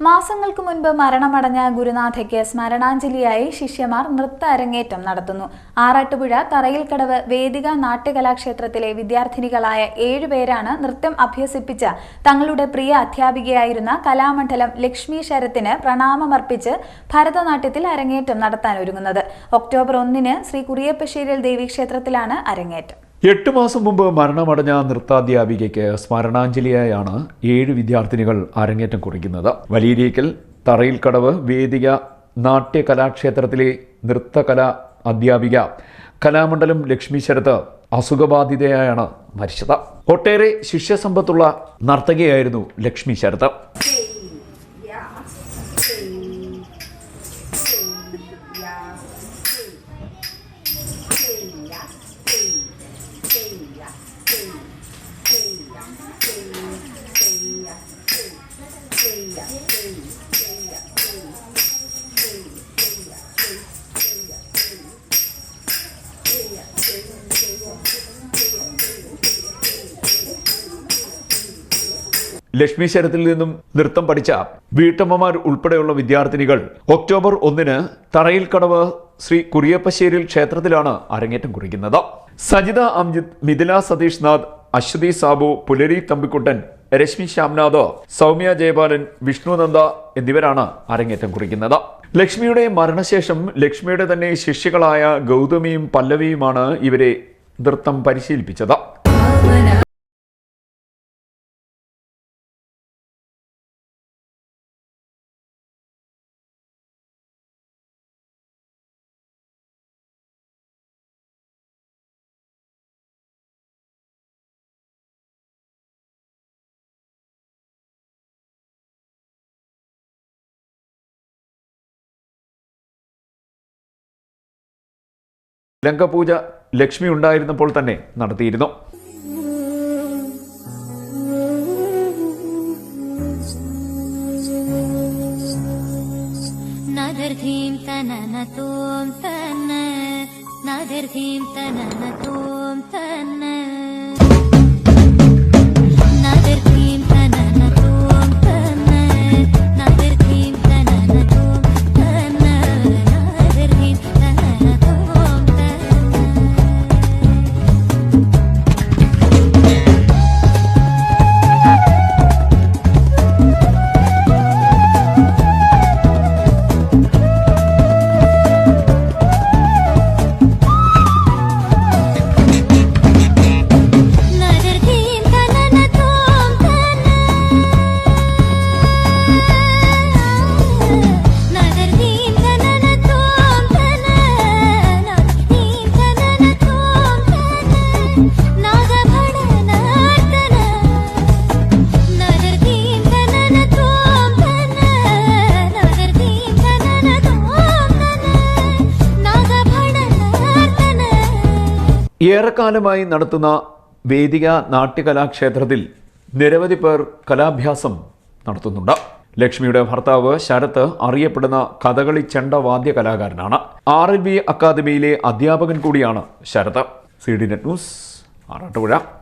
മാസങ്ങൾക്ക് മുൻപ് മരണമടഞ്ഞ ഗുരുനാഥയ്ക്ക് സ്മരണാഞ്ജലിയായി ശിഷ്യമാർ നൃത്ത അരങ്ങേറ്റം നടത്തുന്നു. ആറാട്ടുപുഴ തറയിൽക്കടവ് വേദിക നാട്യകലാക്ഷേത്രത്തിലെ വിദ്യാർത്ഥിനികളായ ഏഴുപേരാണ് നൃത്തം അഭ്യസിപ്പിച്ച തങ്ങളുടെ പ്രിയ അധ്യാപികയായിരുന്ന കലാമണ്ഡലം ലക്ഷ്മി ശരത്തിന് പ്രണാമമർപ്പിച്ച് ഭരതനാട്യത്തിൽ അരങ്ങേറ്റം നടത്താൻ ഒരുങ്ങുന്നത്. ഒക്ടോബർ ഒന്നിന് ശ്രീ കുറിയപ്പശ്ശേരിൽ ദേവീക്ഷേത്രത്തിലാണ് അരങ്ങേറ്റം. എട്ട് മാസം മുമ്പ് മരണമടഞ്ഞ നൃത്താധ്യാപികയ്ക്ക് സ്മരണാഞ്ജലിയായാണ് ഏഴ് വിദ്യാർത്ഥിനികൾ അരങ്ങേറ്റം കുറിക്കുന്നത്. വലിയരീക്കൽ കടവ് വേദിക നാട്യകലാക്ഷേത്രത്തിലെ നൃത്തകലാ അധ്യാപിക കലാമണ്ഡലം ലക്ഷ്മി ശരത്ത് അസുഖബാധിതയായാണ് മരിച്ചത്. ഒട്ടേറെ ശിഷ്യസമ്പത്തുള്ള നർത്തകിയായിരുന്നു ലക്ഷ്മി ശരത്ത് ലക്ഷ്മി ശരത്തിൽ നിന്നും നൃത്തം പഠിച്ച വീട്ടമ്മമാർ ഉൾപ്പെടെയുള്ള വിദ്യാർത്ഥിനികൾ ഒക്ടോബർ ഒന്നിന് തറയിൽ കടവ് ശ്രീ കുറിയപ്പശ്ശേരിൽ ക്ഷേത്രത്തിലാണ് അരങ്ങേറ്റം കുറിക്കുന്നത്. സജിത അംജിത് മിഥില സതീഷ് നാഥ് അശ്വതി സാബു പുലരി തമ്പിക്കുട്ടൻ രശ്മി ശ്യാംനാഥ് സൗമ്യ ജയപാലൻ വിഷ്ണുനന്ദ എന്നിവരാണ് അരങ്ങേറ്റം കുറിക്കുന്നത്. ലക്ഷ്മിയുടെ മരണശേഷം ലക്ഷ്മിയുടെ തന്നെ ശിഷ്യകളായ ഗൗതമിയും പല്ലവിയുമാണ് ഇവരെ നൃത്തം പരിശീലിപ്പിച്ചത്. ലങ്കപൂജ ലക്ഷ്മി ഉണ്ടായിരുന്നപ്പോൾ തന്നെ നടത്തിയിരുന്നു. നദർധീം തനനതോം തന്ന. ഏറെക്കാലമായി നടത്തുന്ന വേദിക നാട്യകലാക്ഷേത്രത്തിൽ നിരവധി പേർ കലാഭ്യാസം നടത്തുന്നുണ്ട്. ലക്ഷ്മിയുടെ ഭർത്താവ് ശരത്ത് അറിയപ്പെടുന്ന കഥകളി ചെണ്ട വാദ്യ കലാകാരനാണ്. ആർ എൽ ബി അക്കാദമിയിലെ അധ്യാപകൻ കൂടിയാണ് Sarath. C D net news Arattupuzha.